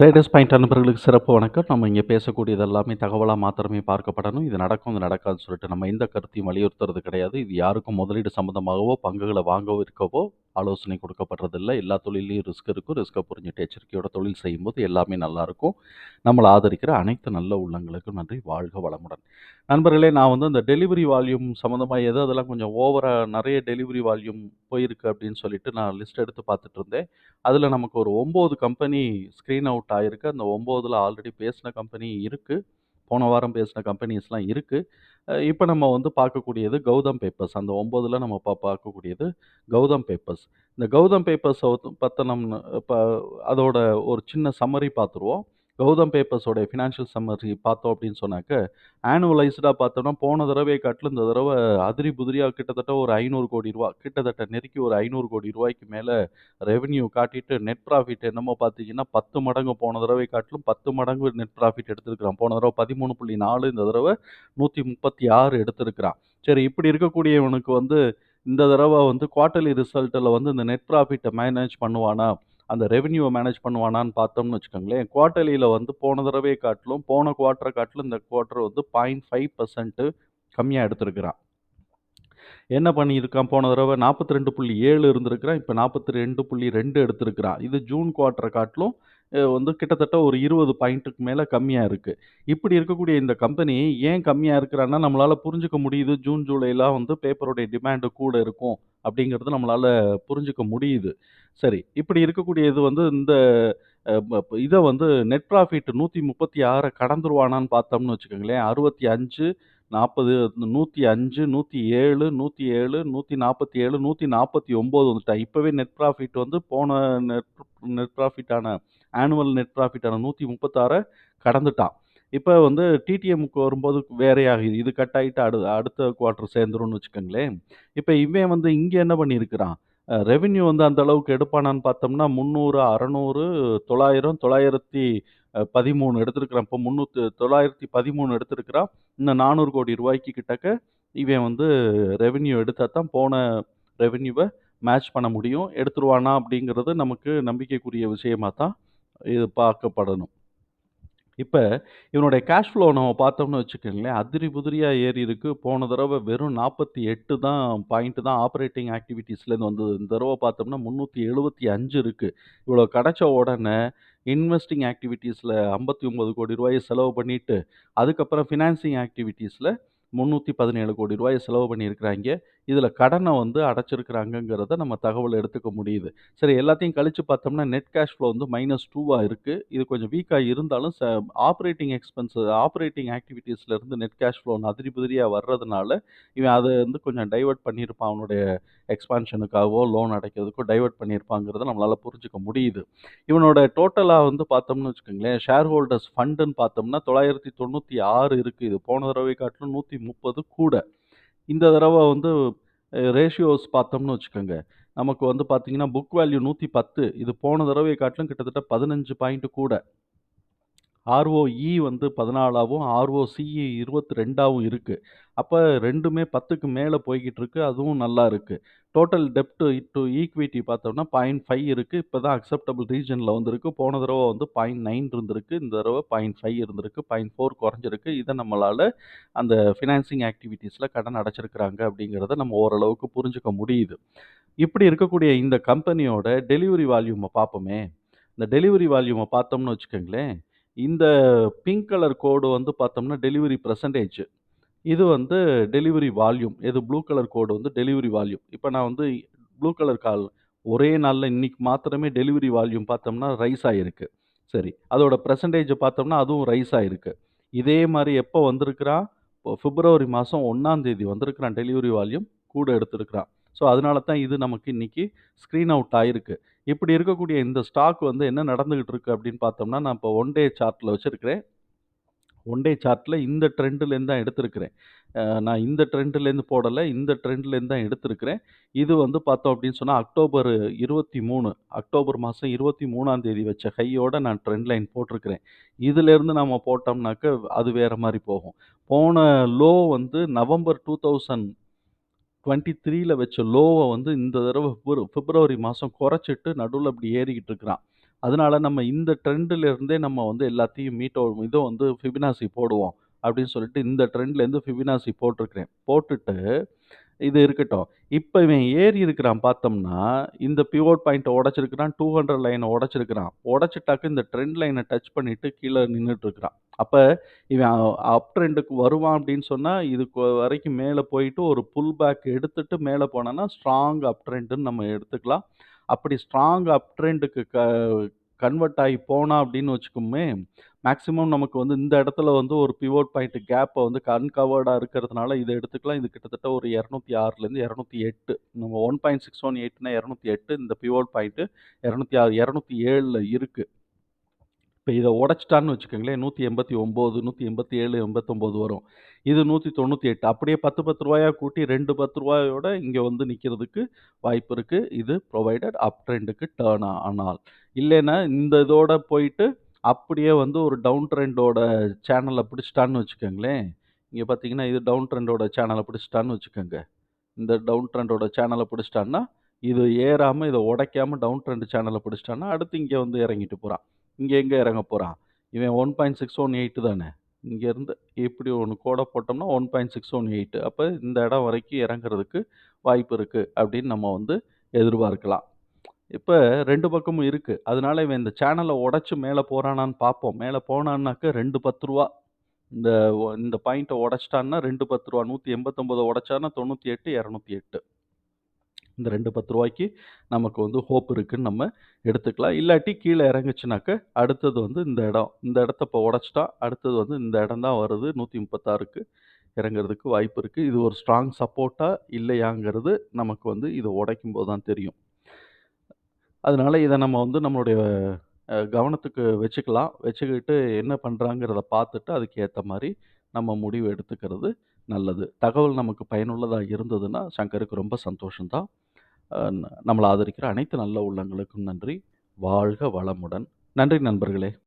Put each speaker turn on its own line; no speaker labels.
Traders point நண்பர்களுக்கு சிறப்பு வணக்கம். நம்ம இங்கே பேசக்கூடியது எல்லாமே தகவலாக மாத்திரமே பார்க்கப்படணும். இது நடக்கும், இது நடக்காதுன்னு சொல்லிட்டு நம்ம எந்த கருத்தையும் வலியுறுத்துறது கிடையாது. இது யாருக்கும் முதலீடு சம்மந்தமாகவோ, பங்குகளை வாங்கவோ, இருக்கவோ ஆலோசனை கொடுக்கப்படுறதில்ல. எல்லா தொழிலையும் ரிஸ்க் இருக்கும். ரிஸ்க்கை புரிஞ்சுட்டு எச்சரிக்கையோட தொழில் செய்யும்போது எல்லாமே நல்லாயிருக்கும். நம்மளை ஆதரிக்கிற அனைத்து நல்ல உள்ளங்களுக்கும் நன்றி. வாழ்க வளமுடன். நண்பர்களே, நான் வந்து இந்த டெலிவரி வால்யூம் சம்மந்தமாக எது அதெல்லாம் கொஞ்சம் ஓவராக நிறைய டெலிவரி வால்யூம் போயிருக்கு அப்படின்னு சொல்லிட்டு நான் லிஸ்ட் எடுத்து பார்த்துட்டுருந்தேன். அதில் நமக்கு ஒரு ஒம்பது கம்பெனி ஸ்க்ரீன் அவுட் ஆகிருக்கு அந்த ஒம்போதில் ஆல்ரெடி பேசின கம்பெனி இருக்குது போன வாரம் பேசின கம்பெனிஸ்லாம் இருக்குது இப்போ நம்ம வந்து பார்க்கக்கூடியது கௌதம் பேப்பர்ஸ். அந்த ஒம்போதில் நம்ம பா பார்க்கக்கூடியது கௌதம் பேப்பர்ஸ். இந்த கௌதம் பேப்பர்ஸை வந்து பத்தினம்னு இப்ப அதோட ஒரு சின்ன சம்மரி பார்த்துருவோம். கௌதம் பேப்பர்ஸோட ஃபினான்ஷியல் சம்மரி பார்த்தோம் அப்படின்னு சொன்னாக்க, ஆனுவலைஸ்டாக பார்த்தோம்னா போன தடவை காட்டிலும் இந்த தடவை அதிரி புதிரியாக கிட்டத்தட்ட ஒரு ஐநூறு கோடி ரூபா கிட்டத்தட்ட நெருக்கி ஒரு ஐநூறு கோடி ரூபாய்க்கு மேலே ரெவென்யூ காட்டிட்டு நெட் ப்ராஃபிட் என்னமோ பார்த்தீங்கன்னா 10 மடங்கு போன தடவை காட்டிலும் 10 மடங்கு நெட் ப்ராஃபிட் எடுத்திருக்கிறான். போன தடவை பதிமூணு புள்ளி நாலு இந்த தடவை நூற்றி முப்பத்தி ஆறு எடுத்திருக்கிறான். சரி இப்படி இருக்கக்கூடியவனுக்கு வந்து இந்த தடவை வந்து குவார்ட்டர்லி ரிசல்ட்டில் வந்து இந்த நெட் ப்ராஃபிட்டை மேனேஜ் பண்ணுவானா? அந்த ரெவென்யூவை மேனேஜ் பண்ணுவானான்னு பார்த்தோம்னு வச்சுக்கோங்களேன், குவார்ட்டர்லியில் வந்து போன தடவை காட்டிலும், போன குவார்ட்டரை காட்டிலும் இந்த குவார்ட்டர் வந்து 0.5% கம்மியா எடுத்திருக்கிறான். என்ன பண்ணியிருக்கான் போன தடவை நாற்பத்தி ரெண்டு புள்ளி ஏழு இருந்திருக்கிறான். இப்ப 42.2 எடுத்திருக்கிறான். இது ஜூன் குவார்ட்டரை காட்டிலும் வந்து கிட்டத்தட்ட ஒரு 20 பாயிண்ட்டுக்கு மேலே கம்மியாக இருக்குது இப்படி இருக்கக்கூடிய இந்த கம்பெனி ஏன் கம்மியாக இருக்கிறான்னா, நம்மளால் புரிஞ்சுக்க முடியுது. ஜூன், ஜூலைலாம் வந்து பேப்பருடைய டிமாண்டு கூட இருக்கும். அப்படிங்கிறது நம்மளால் புரிஞ்சுக்க முடியுது. சரி, இப்படி இருக்கக்கூடிய இது வந்து இந்த இதை வந்து நெட் ப்ராஃபிட் 136 கடந்துருவானான்னு பார்த்தோம்னு வச்சுக்கோங்களேன், 65, 40, 105, 107, 107, 147, 149 வந்துட்டான். இப்பவே நெட் ப்ராஃபிட் வந்து போன நெட் நெட் ப்ராஃபிட்டான ஆனுவல் நெட் ப்ராஃபிட்டான 136 கடந்துட்டான். இப்போ வந்து டிடிஎம்க்கு வரும்போது வேறையாகுது. இது கட் ஆகிட்டு அடு அடுத்த குவார்ட்டர் சேர்ந்துரும்னு வச்சுக்கோங்களேன். இப்போ இவன் வந்து இங்கே என்ன பண்ணியிருக்கிறான், அ ரெவென்யூ வந்து அந்த அளவுக்கு எடுப்பானான்னு பார்த்தோம்னா 300, 600, 900, 913 எடுத்திருக்கிறான். இப்போ 300 913 எடுத்திருக்கிறான். இன்னும் ரூ. 400,00,00,000 கிட்டக்க இவன் வந்து ரெவென்யூ எடுத்தா தான் போன ரெவென்யூவ மேட்ச் பண்ண முடியும். எடுத்துருவானா அப்படிங்கிறது நமக்கு நம்பிக்கைக்குரிய விஷயமா தான் இது பார்க்கப்படணும். இப்போ இவனுடைய கேஷ் ஃப்ளோ நம்ம பார்த்தோம்னு வச்சுக்கோங்களேன், அதிரி புதிரியாக ஏறி இருக்கு. போன தடவை வெறும் 48 தான் பாயிண்ட் தான் ஆப்ரேட்டிங் ஆக்டிவிட்டீஸ்லேருந்து வந்தது. இந்த தடவை பார்த்தோம்னா முன்னூற்றி எழுபத்தி அஞ்சு இருக்குது இவ்வளோ கிடைச்ச உடனே இன்வெஸ்டிங் ஆக்டிவிட்டீஸில் ஐம்பத்தி ஒம்பது கோடி ரூபாயை செலவு பண்ணிவிட்டு அதுக்கப்புறம் ஃபினான்சிங் ஆக்டிவிட்டீஸில் முந்நூற்றி பதினேழு கோடி ரூபாயை செலவு பண்ணியிருக்கிறாங்க இதில் கடனை வந்து அடைச்சிருக்கிறாங்கங்கிறத நம்ம தகவல் எடுத்துக்க முடியுது. சரி எல்லாத்தையும் கழித்து பார்த்தோம்னா, நெட் கேஷ் ஃப்ளோ வந்து மைனஸ் டூவாக இருக்குது இது கொஞ்சம் வீக்காக இருந்தாலும் ச ஆப்ரேட்டிங் எக்ஸ்பென்ஸ் ஆப்ரேட்டிங் ஆக்டிவிட்டீஸ்லேருந்து நெட் கேஷ் ஃப்ளோ அதிரி புதிரியாக வர்றதுனால, இவன் அதை வந்து கொஞ்சம் டைவர்ட் பண்ணியிருப்பான். அவனுடைய எக்ஸ்பான்ஷனுக்காகவோ, லோன் அடைக்கிறதுக்கோ டைவர்ட் பண்ணியிருப்பாங்கிறத நம்மளால் புரிஞ்சுக்க முடியுது. இவனோட டோட்டலாக வந்து பார்த்தோம்னு வச்சுக்கோங்களேன், ஷேர் ஹோல்டர்ஸ் ஃபண்டுன்னு பார்த்தோம்னா தொள்ளாயிரத்தி தொண்ணூற்றி ஆறு இருக்குது இது போன தடவை காட்டிலும் நூற்றி 130 கூட. இந்த தடவை வந்து ரேஷியோஸ் பார்த்தோம்னு வச்சுக்கோங்க, நமக்கு வந்து பார்த்தீங்கன்னா, புக் வேல்யூ 110 இது போன தடவையை காட்டிலும் கிட்டத்தட்ட 15 பாயிண்ட் கூட. ஆர்ஓஇ வந்து 14ஆவும், ஆர்ஓசிஇ 22ஆவும் இருக்கு. அப்ப 2மே 10க்கு மேல போய்க்கிட்டு இருக்கு. அதுவும் நல்லா இருக்குது டோட்டல் டெப்ட் டூ ஈக்விட்டி பார்த்தோம்னா பாயிண்ட் ஃபைவ் இருக்குது இப்போ தான் அக்செப்டபிள் ரீஜனில் வந்திருக்கு. போன தடவை வந்து 0.9 இருந்திருக்கு. இந்த தடவை பாயிண்ட் ஃபைவ் இருந்திருக்கு. 0.4 குறைஞ்சிருக்கு. இதை நம்மளால அந்த ஃபினான்சிங் ஆக்டிவிட்டீஸில் கடன் அடைச்சிருக்கிறாங்க அப்படிங்கிறத நம்ம ஓரளவுக்கு புரிஞ்சுக்க முடியுது. இப்படி இருக்கக்கூடிய இந்த கம்பெனியோட டெலிவரி வால்யூமை பார்ப்போமே. இந்த டெலிவரி வால்யூமை பார்த்தோம்னு வச்சுக்கோங்களேன், இந்த பிங்க் கலர் கோடு வந்து பார்த்தோம்னா டெலிவரி பர்சன்டேஜ் இது வந்து டெலிவரி வால்யூம். இது ப்ளூ கலர் கோடு வந்து டெலிவரி வால்யூம். இப்போ நான் வந்து ப்ளூ கலர் கால் ஒரே நாளில் இன்றைக்கி மாத்திரமே டெலிவரி வால்யூம் பார்த்தோம்னா ரைஸ் ஆகிருக்கு சரி, அதோட பெர்சன்டேஜ பார்த்தோம்னா அதுவும் ரைஸ் ஆகிருக்கு இதே மாதிரி எப்போ வந்திருக்கிறான், இப்போ பிப்ரவரி மாதம் ஒன்றாந்தேதி வந்திருக்கிறான் டெலிவரி வால்யூம் கூட எடுத்திருக்கிறான். ஸோ அதனால தான் இது நமக்கு இன்றைக்கி ஸ்க்ரீன் அவுட் ஆகிருக்கு இப்படி இருக்கக்கூடிய இந்த ஸ்டாக் வந்து என்ன நடந்துகிட்டு இருக்கு அப்படின்னு பார்த்தோம்னா, நான் இப்போ ஒன் டே சார்ட்டில் வச்சுருக்கிறேன் ஒன் டே சார்ட்டில் இந்த ட்ரெண்ட்லேருந்து தான் எடுத்திருக்கிறேன். நான் இந்த ட்ரெண்ட்லேருந்து போடலை இந்த ட்ரெண்ட்லேருந்து தான் எடுத்திருக்கிறேன். இது வந்து பார்த்தோம் அப்படின்னு சொன்னால் அக்டோபர் 23 அக்டோபர் மாதம் இருபத்தி மூணாம் தேதி வச்ச ஹையோட நான் ட்ரெண்ட் லைன் போட்டிருக்கிறேன். இதுலேருந்து நம்ம போட்டோம்னாக்க அது வேறு மாதிரி போகும். போன லோ வந்து நவம்பர் டூ தௌசண்ட் 2023ல வச்ச லோவை வந்து இந்த தடவை பிப்ர பிப்ரவரி மாதம் குறைச்சிட்டு நடுவில் இப்படி ஏறிக்கிட்டு இருக்கிறான். அதனால நம்ம இந்த ட்ரெண்டில் இருந்தே நம்ம வந்து எல்லாத்தையும் மீட்டோ இதை வந்து ஃபிபினாசி போடுவோம் அப்படின்னு சொல்லிட்டு இந்த ட்ரெண்ட்லேருந்து ஃபிபினாசி போட்டிருக்கிறேன். போட்டுட்டு இது இருக்கட்டும். இப்ப இவன் ஏறி இருக்கிறான் பார்த்தோம்னா, இந்த பிவோட் பாயிண்ட்ட உடைச்சிருக்கிறான். 200 லைன உடைச்சிருக்கிறான். உடைச்சுட்டாக்க இந்த ட்ரெண்ட் லைன டச் பண்ணிட்டு கீழ நின்னுட்டு இருக்கிறான். அப்ப இவன் அப் ட்ரெண்டுக்கு வருவான் அப்படின்னு சொன்னா, இதுக்கு வரைக்கும் மேல போயிட்டு ஒரு புல் பேக் எடுத்துட்டு மேல போனான்னா, ஸ்ட்ராங் அப் ட்ரெண்டுன்னு நம்ம எடுத்துக்கலாம். அப்படி ஸ்ட்ராங் அப் ட்ரெண்டுக்கு க கன்வெர்ட் ஆகி போனால் அப்படின்னு வச்சுக்கோமே, மேக்ஸிமம் நமக்கு வந்து இந்த இடத்துல வந்து ஒரு பிவோட் பாயிண்ட் கேப்பை வந்து கன்கவர்டாக இருக்கிறதுனால இதை எடுத்துக்கலாம். இது கிட்டத்தட்ட ஒரு 206லேருந்து 208 நம்ம 1.618னா 208 இந்த பிவோட் பாயிண்ட் 206 207ல இருக்கு. இப்போ இதை உடச்சிட்டான்னு வச்சுக்கோங்களேன், 189, 187, 89 வரும். இது 198 அப்படியே பத்து பத்து ரூபாயாக கூட்டி ரெண்டு பத்து ரூபாயோட இங்கே வந்து நிற்கிறதுக்கு வாய்ப்பு இருக்குது இது ப்ரொவைடட் அப் ட்ரெண்டுக்கு டேர்ன் ஆனால். இல்லைன்னா இந்த இதோட போயிட்டு அப்படியே வந்து ஒரு டவுன் ட்ரெண்டோட சேனலை பிடிச்சிட்டான்னு வச்சுக்கோங்களேன். இங்கே பார்த்தீங்கன்னா, இது டவுன் ட்ரெண்டோட சேனலை பிடிச்சிட்டான்னு வச்சுக்கோங்க. இந்த டவுன் ட்ரெண்டோட சேனலை பிடிச்சிட்டான்னா இது ஏறாமல் இதை உடைக்காம டவுன் ட்ரெண்ட் சேனலை பிடிச்சிட்டான்னா அடுத்து இங்கே வந்து இறங்கிட்டு போகிறான் இங்கே எங்கே இறங்க போகிறான் இவன் one point six one eight தானே? இங்கேருந்து இப்படி ஒன்று கோடை போட்டோம்னா one point six one eight அப்போ இந்த இடம் வரைக்கும் இறங்குறதுக்கு வாய்ப்பு இருக்குது அப்படின்னு நம்ம வந்து எதிர்பார்க்கலாம். இப்போ ரெண்டு பக்கமும் இருக்குது அதனால இவன் இந்த சேனலை உடச்சி மேலே போகிறானான்னு பார்ப்போம். மேலே போனான்னாக்க ரெண்டு பத்து ரூபா. இந்த இந்த பாயிண்ட்டை உடச்சிட்டான்னா ரெண்டு பத்து ரூபா. நூற்றி எண்பத்தொம்போது உடச்சான்னா தொண்ணூற்றி எட்டு இரநூத்தி எட்டு. இந்த ரெண்டு பத்து ரூபாய்க்கு நமக்கு வந்து ஹோப் இருக்குன்னு நம்ம எடுத்துக்கலாம். இல்லாட்டி கீழே இறங்குச்சுனாக்க, அடுத்தது வந்து இந்த இடம். இந்த இடத்த இப்போ உடச்சிட்டா அடுத்தது வந்து இந்த இடம் தான் வருது 136க்கு இறங்குறதுக்கு வாய்ப்பு இருக்குது இது ஒரு ஸ்ட்ராங் சப்போர்ட்டாக இல்லையாங்கிறது நமக்கு வந்து இத உடைக்கும்போது தான் தெரியும். அதனால இதை நம்ம வந்து நம்மளுடைய கவனத்துக்கு வச்சுக்கலாம். வச்சுக்கிட்டு என்ன பண்ணுறாங்கிறத பார்த்துட்டு அதுக்கு மாதிரி நம்ம முடிவு எடுத்துக்கிறது நல்லது. தகவல் நமக்கு பயனுள்ளதாக இருந்ததுன்னா, சங்கருக்கு ரொம்ப சந்தோஷம் தான். நம்மளை ஆதரிக்கிற அனைத்து நல்ல உள்ளங்களுக்கும் நன்றி. வாழ்க வளமுடன். நன்றி நண்பர்களே.